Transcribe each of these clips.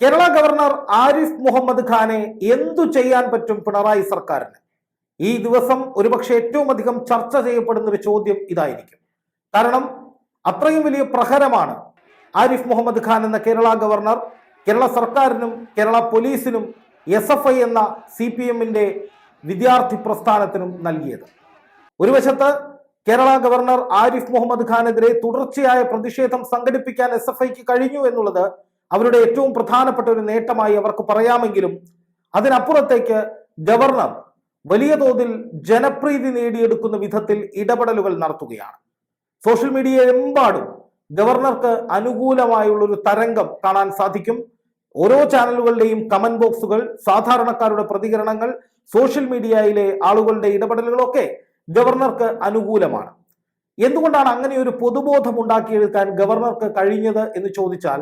Kerala governor Arif Muhammad ഖാനെ എന്തു ചെയ്യാൻ പറ്റും പിണറായി സർക്കാരിന്? ഈ ദിവസം ഒരുപക്ഷെ ഏറ്റവും അധികം ചർച്ച ചെയ്യപ്പെടുന്ന ഒരു ചോദ്യം ഇതായിരിക്കും. കാരണം അത്രയും വലിയ പ്രഹരമാണ് ആരിഫ് മുഹമ്മദ് ഖാൻ എന്ന കേരള ഗവർണർ കേരള സർക്കാരിനും കേരള പോലീസിനും എസ് എഫ് ഐ എന്ന സി പി എമ്മിന്റെ വിദ്യാർത്ഥി പ്രസ്ഥാനത്തിനും നൽകിയത്. ഒരു വശത്ത് കേരള ഗവർണർ ആരിഫ് മുഹമ്മദ് ഖാനെതിരെ തുടർച്ചയായ പ്രതിഷേധം സംഘടിപ്പിക്കാൻ എസ് എഫ് ഐക്ക് കഴിഞ്ഞു എന്നുള്ളത് അവരുടെ ഏറ്റവും പ്രധാനപ്പെട്ട ഒരു നേട്ടമായി അവർക്ക് പറയാമെങ്കിലും അതിനപ്പുറത്തേക്ക് ഗവർണർ വലിയ തോതിൽ ജനപ്രീതി നേടിയെടുക്കുന്ന വിധത്തിൽ ഇടപെടലുകൾ നടത്തുകയാണ്. സോഷ്യൽ മീഡിയ എമ്പാടും ഗവർണർക്ക് അനുകൂലമായുള്ള ഒരു തരംഗം കാണാൻ സാധിക്കും. ഓരോ ചാനലുകളുടെയും കമന്റ് ബോക്സുകൾ സാധാരണക്കാരുടെ പ്രതികരണങ്ങൾ സോഷ്യൽ മീഡിയയിലെ ആളുകളുടെ ഇടപെടലുകളൊക്കെ ഗവർണർക്ക് അനുകൂലമാണ്. എന്തുകൊണ്ടാണ് അങ്ങനെ ഒരു പൊതുബോധം ഉണ്ടാക്കിയെടുക്കാൻ ഗവർണർക്ക് കഴിഞ്ഞത് എന്ന് ചോദിച്ചാൽ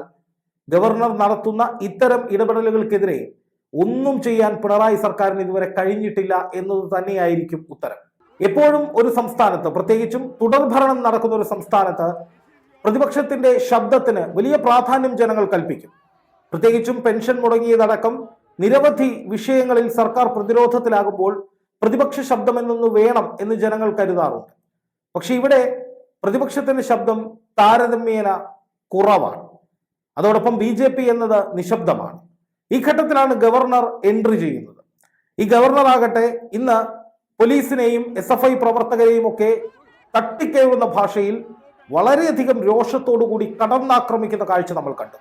ഗവർണർ നടത്തുന്ന ഇത്തരം ഇടപെടലുകൾക്കെതിരെ ഒന്നും ചെയ്യാൻ പിണറായി സർക്കാരിന് ഇതുവരെ കഴിഞ്ഞിട്ടില്ല എന്നത് തന്നെയായിരിക്കും ഉത്തരം. എപ്പോഴും ഒരു സംസ്ഥാനത്ത് പ്രത്യേകിച്ചും തുടർഭരണം നടക്കുന്ന ഒരു സംസ്ഥാനത്ത് പ്രതിപക്ഷത്തിന്റെ ശബ്ദത്തിന് വലിയ പ്രാധാന്യം ജനങ്ങൾ കൽപ്പിക്കും. പ്രത്യേകിച്ചും പെൻഷൻ മുടങ്ങിയതടക്കം നിരവധി വിഷയങ്ങളിൽ സർക്കാർ പ്രതിരോധത്തിലാകുമ്പോൾ പ്രതിപക്ഷ ശബ്ദം എന്നൊന്ന് വേണം എന്ന് ജനങ്ങൾ കരുതാറുണ്ട്. പക്ഷെ ഇവിടെ പ്രതിപക്ഷത്തിന്റെ ശബ്ദം താരതമ്യേന കുറവാണ്. അതോടൊപ്പം ബി ജെ പി എന്നത് നിശബ്ദമാണ്. ഈ ഘട്ടത്തിലാണ് ഗവർണർ എൻട്രി ചെയ്യുന്നത്. ഈ ഗവർണർ ആകട്ടെ ഇന്ന് പോലീസിനെയും എസ് എഫ് ഐ പ്രവർത്തകരെയും ഒക്കെ തട്ടിക്കേവുന്ന ഭാഷയിൽ വളരെയധികം രോഷത്തോടുകൂടി കടന്നാക്രമിക്കുന്ന കാഴ്ച നമ്മൾ കണ്ടു.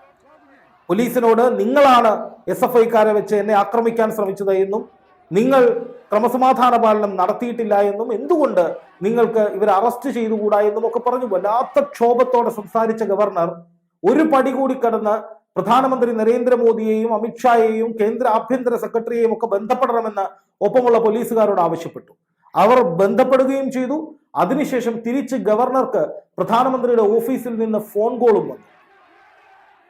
പോലീസിനോട് നിങ്ങളാണ് എസ് എഫ് ഐക്കാരെ വെച്ച് എന്നെ ആക്രമിക്കാൻ ശ്രമിച്ചത് എന്നും നിങ്ങൾ ക്രമസമാധാന പാലനം നടത്തിയിട്ടില്ല എന്നും എന്തുകൊണ്ട് നിങ്ങൾക്ക് ഇവരെ അറസ്റ്റ് ചെയ്തുകൂടാ എന്നും ഒക്കെ പറഞ്ഞു വല്ലാത്ത ക്ഷോഭത്തോടെ സംസാരിച്ച ഗവർണർ ഒരു പടി കൂടി കടന്ന് പ്രധാനമന്ത്രി നരേന്ദ്രമോദിയെയും അമിത്ഷായെയും കേന്ദ്ര ആഭ്യന്തര സെക്രട്ടറിയെയും ഒക്കെ ബന്ധപ്പെടണമെന്ന് ഒപ്പമുള്ള പോലീസുകാരോട് ആവശ്യപ്പെട്ടു. അവർ ബന്ധപ്പെടുകയും ചെയ്തു. അതിനുശേഷം തിരിച്ച് ഗവർണർക്ക് പ്രധാനമന്ത്രിയുടെ ഓഫീസിൽ നിന്ന് ഫോൺ കോളും വന്നു.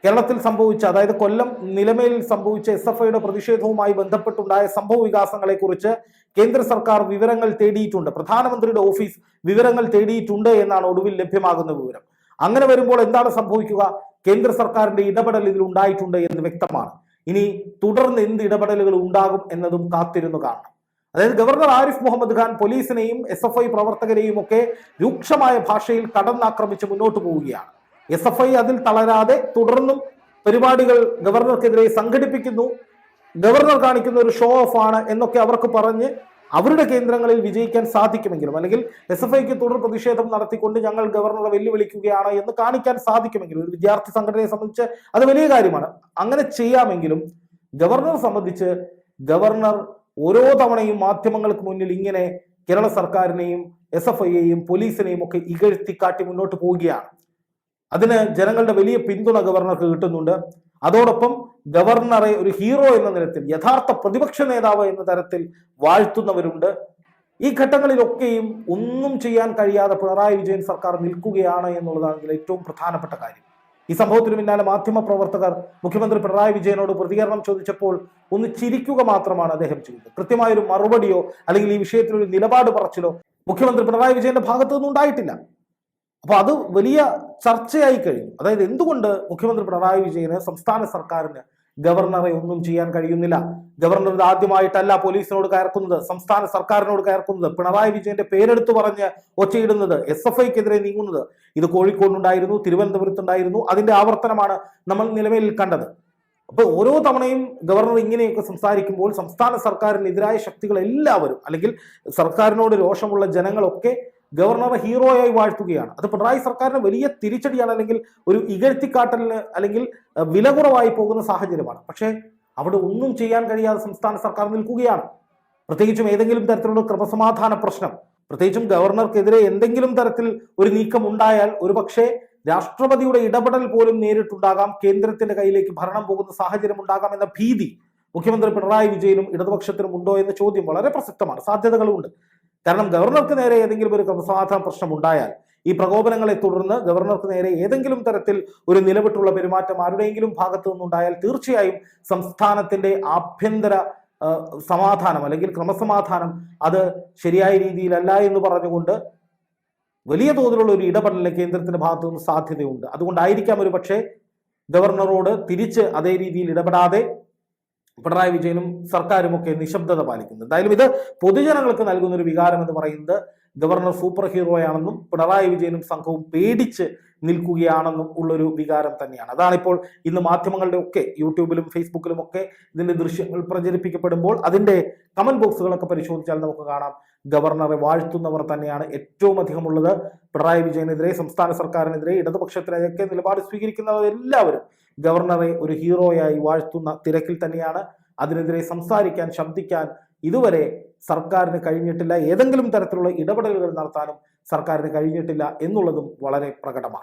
കേരളത്തിൽ സംഭവിച്ച അതായത് കൊല്ലം നിലമേലിൽ സംഭവിച്ച എസ് എഫ് ഐയുടെ പ്രതിഷേധവുമായി ബന്ധപ്പെട്ടുണ്ടായ സംഭവ വികാസങ്ങളെ കുറിച്ച് കേന്ദ്ര സർക്കാർ വിവരങ്ങൾ തേടിയിട്ടുണ്ട്. പ്രധാനമന്ത്രിയുടെ ഓഫീസ് വിവരങ്ങൾ തേടിയിട്ടുണ്ട് എന്നാണ് ഒടുവിൽ ലഭ്യമാകുന്ന വിവരം. അങ്ങനെ വരുമ്പോൾ എന്താണ് സംഭവിക്കുക? കേന്ദ്ര സർക്കാരിന്റെ ഇടപെടൽ ഇതിൽ ഉണ്ടായിട്ടുണ്ട് എന്ന് വ്യക്തമാണ്. ഇനി തുടർന്ന് എന്ത് ഇടപെടലുകൾ ഉണ്ടാകും എന്നതും കാത്തിരുന്നു കാണണം. അതായത് ഗവർണർ ആരിഫ് മുഹമ്മദ് ഖാൻ പോലീസിനെയും എസ് എഫ് ഐ പ്രവർത്തകരെയും ഒക്കെ രൂക്ഷമായ ഭാഷയിൽ കടന്നാക്രമിച്ച് മുന്നോട്ട് പോവുകയാണ്. എസ് എഫ് ഐ അതിൽ തളരാതെ തുടർന്നും പരിപാടികൾ ഗവർണർക്കെതിരെ സംഘടിപ്പിക്കുന്നു. ഗവർണർ കാണിക്കുന്ന ഒരു ഷോ ഓഫ് ആണ് എന്നൊക്കെ അവർക്ക് പറഞ്ഞ് അവരുടെ കേന്ദ്രങ്ങളിൽ വിജയിക്കാൻ സാധിക്കുമെങ്കിലും അല്ലെങ്കിൽ എസ് എഫ് ഐക്ക് തുടർ പ്രതിഷേധം നടത്തിക്കൊണ്ട് ഞങ്ങൾ ഗവർണറെ വെല്ലുവിളിക്കുകയാണ് എന്ന് കാണിക്കാൻ സാധിക്കുമെങ്കിലും ഒരു വിദ്യാർത്ഥി സംഘടനയെ സംബന്ധിച്ച് അത് വലിയ കാര്യമാണ്. അങ്ങനെ ചെയ്യാമെങ്കിലും ഗവർണർ സംബന്ധിച്ച് ഗവർണർ ഓരോ തവണയും മാധ്യമങ്ങൾക്ക് മുന്നിൽ ഇങ്ങനെ കേരള സർക്കാരിനെയും എസ് എഫ് ഐയെയും പോലീസിനെയും ഒക്കെ ഇകഴ്ത്തി കാട്ടി മുന്നോട്ട് പോവുകയാണ്. അതിന് ജനങ്ങളുടെ വലിയ പിന്തുണ ഗവർണർക്ക് കിട്ടുന്നുണ്ട്. അതോടൊപ്പം ഗവർണറെ ഒരു ഹീറോ എന്ന നിലത്തിൽ യഥാർത്ഥ പ്രതിപക്ഷ നേതാവ് എന്ന തരത്തിൽ വാഴ്ത്തുന്നവരുണ്ട്. ഈ ഘട്ടങ്ങളിലൊക്കെയും ഒന്നും ചെയ്യാൻ കഴിയാതെ പിണറായി വിജയൻ സർക്കാർ നിൽക്കുകയാണ് എന്നുള്ളതാണ് ഏറ്റവും പ്രധാനപ്പെട്ട കാര്യം. ഈ സംഭവത്തിന് പിന്നാലെ മാധ്യമ പ്രവർത്തകർ മുഖ്യമന്ത്രി പിണറായി വിജയനോട് പ്രതികരണം ചോദിച്ചപ്പോൾ ഒന്ന് ചിരിക്കുക മാത്രമാണ് അദ്ദേഹം ചെയ്തത്. കൃത്യമായൊരു മറുപടിയോ അല്ലെങ്കിൽ ഈ വിഷയത്തിൽ ഒരു നിലപാട് പറച്ചിലോ മുഖ്യമന്ത്രി പിണറായി വിജയന്റെ ഭാഗത്തു നിന്നും ഉണ്ടായിട്ടില്ല അപ്പൊ അത് വലിയ ചർച്ചയായി കഴിഞ്ഞു. അതായത് എന്തുകൊണ്ട് മുഖ്യമന്ത്രി പിണറായി വിജയന് സംസ്ഥാന സർക്കാരിന് ഗവർണറെ ഒന്നും ചെയ്യാൻ കഴിയുന്നില്ല? ഗവർണർ ആദ്യമായിട്ടല്ല പോലീസിനോട് കയർക്കുന്നത് സംസ്ഥാന സർക്കാരിനോട് കയർക്കുന്നത്. പിണറായി വിജയന്റെ പേരെടുത്ത് പറഞ്ഞ് ഒച്ചയിടുന്നത് എസ് എഫ് ഐക്കെതിരെ നീങ്ങുന്നത്. ഇത് കോഴിക്കോടുണ്ടായിരുന്നു തിരുവനന്തപുരത്തുണ്ടായിരുന്നു. അതിന്റെ ആവർത്തനമാണ് നമ്മൾ നിലവിൽ കണ്ടത്. അപ്പൊ ഓരോ തവണയും ഗവർണർ ഇങ്ങനെയൊക്കെ സംസാരിക്കുമ്പോൾ സംസ്ഥാന സർക്കാരിനെതിരായ ശക്തികൾ എല്ലാവരും അല്ലെങ്കിൽ സർക്കാരിനോട് രോഷമുള്ള ജനങ്ങളൊക്കെ ഗവർണറെ ഹീറോയായി വാഴ്ത്തുകയാണ്. അത് പിണറായി സർക്കാരിന് വലിയ തിരിച്ചടിയാണ് അല്ലെങ്കിൽ ഒരു ഇകഴ്ത്തിക്കാട്ടലിന് അല്ലെങ്കിൽ വില കുറവായി പോകുന്ന സാഹചര്യമാണ്. പക്ഷേ അവിടെ ഒന്നും ചെയ്യാൻ കഴിയാതെ സംസ്ഥാന സർക്കാർ നിൽക്കുകയാണ്. പ്രത്യേകിച്ചും ഏതെങ്കിലും തരത്തിലുള്ള ക്രമസമാധാന പ്രശ്നം. പ്രത്യേകിച്ചും ഗവർണർക്കെതിരെ എന്തെങ്കിലും തരത്തിൽ ഒരു നീക്കം ഉണ്ടായാൽ ഒരുപക്ഷെ രാഷ്ട്രപതിയുടെ ഇടപെടൽ പോലും നേരിട്ടുണ്ടാകാം കേന്ദ്രത്തിന്റെ കയ്യിലേക്ക് ഭരണം പോകുന്ന സാഹചര്യം ഉണ്ടാകാം എന്ന ഭീതി മുഖ്യമന്ത്രി പിണറായി വിജയനും ഇടതുപക്ഷത്തിനും ഉണ്ടോ എന്ന ചോദ്യം വളരെ പ്രസക്തമാണ്. സാധ്യതകളുമുണ്ട്. കാരണം ഗവർണർക്ക് നേരെ ഏതെങ്കിലും ഒരു ക്രമസമാധാന പ്രശ്നം ഉണ്ടായാൽ ഈ പ്രകോപനങ്ങളെ തുടർന്ന് ഗവർണർക്ക് നേരെ ഏതെങ്കിലും തരത്തിൽ ഒരു നിലവിട്ടുള്ള പെരുമാറ്റം ആരുടെയെങ്കിലും ഭാഗത്തു നിന്നുണ്ടായാൽ തീർച്ചയായും സംസ്ഥാനത്തിന്റെ ആഭ്യന്തര സമാധാനം അല്ലെങ്കിൽ ക്രമസമാധാനം അത് ശരിയായ രീതിയിലല്ല എന്ന് പറഞ്ഞുകൊണ്ട് വലിയ തോതിലുള്ള ഒരു ഇടപെടലിന് കേന്ദ്രത്തിന്റെ ഭാഗത്തു നിന്ന് സാധ്യതയുണ്ട്. അതുകൊണ്ടായിരിക്കാം ഒരു പക്ഷേ ഗവർണറോട് തിരിച്ച് അതേ രീതിയിൽ ഇടപെടാതെ പിണറായി വിജയനും സർക്കാരും ഒക്കെ നിശബ്ദത പാലിക്കുന്നത് എന്തായാലും ഇത് പൊതുജനങ്ങൾക്ക് നൽകുന്ന ഒരു വികാരം എന്ന് പറയുന്നത് ഗവർണർ സൂപ്പർ ഹീറോയാണെന്നും പിണറായി വിജയനും സംഘവും പേടിച്ച് നിൽക്കുകയാണെന്നും ഉള്ളൊരു വികാരം തന്നെയാണ്. അതാണിപ്പോൾ ഇന്ന് മാധ്യമങ്ങളുടെ ഒക്കെ യൂട്യൂബിലും ഫേസ്ബുക്കിലും ഒക്കെ ഇതിന്റെ ദൃശ്യങ്ങൾ പ്രചരിപ്പിക്കപ്പെടുമ്പോൾ അതിന്റെ കമന്റ് ബോക്സുകളൊക്കെ പരിശോധിച്ചാൽ നമുക്ക് കാണാം. ഗവർണറെ വാഴ്ത്തുന്നവർ തന്നെയാണ് ഏറ്റവും അധികം ഉള്ളത് പിണറായി വിജയനെതിരെ സംസ്ഥാന സർക്കാരിനെതിരെ ഇടതുപക്ഷത്തിനെതിരെ നിലപാട് സ്വീകരിക്കുന്നവർ എല്ലാവരും ഗവർണറെ ഒരു ഹീറോയായി വാഴ്ത്തുന്ന തിരക്കിൽ തന്നെയാണ്. അതിനെതിരെ സംസാരിക്കാൻ ശബ്ദിക്കാൻ ഇതുവരെ സർക്കാരിന് കഴിഞ്ഞിട്ടില്ല. ഏതെങ്കിലും തരത്തിലുള്ള ഇടപെടലുകൾ നടത്താനും സർക്കാരിന് കഴിഞ്ഞിട്ടില്ല എന്നുള്ളതും വളരെ പ്രകടമാണ്.